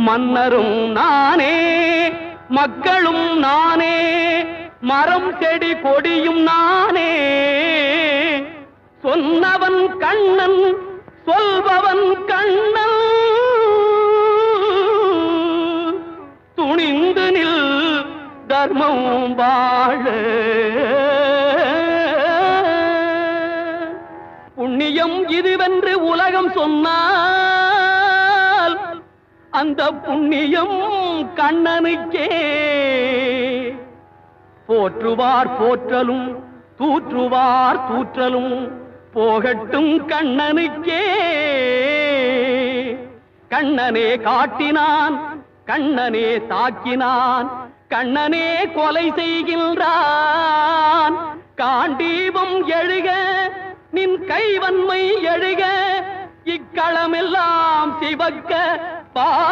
மன்னரும் நானே மக்களும் நானே மரம் செடி கொடியும் நானே. சொன்னவன் கண்ணன் சொல்பவன் கண்ணன். துணிந்து நில் தர்மம் வாழ. புண்ணியம் இதுவென்று உலகம் சொன்னால் அந்த புண்ணியம் கண்ணனுக்கே. போற்றுவார் போற்றலும் தூற்றுவார் தூற்றலும் போகட்டும் கண்ணனுக்கே. கண்ணனே காட்டினான் கண்ணனே தாக்கினான் கண்ணனே கொலை செய்கின்றான். காண்டீபம் எழுக நின் கைவன்மை எழுக இக்களமெல்லாம் சிவக்க பா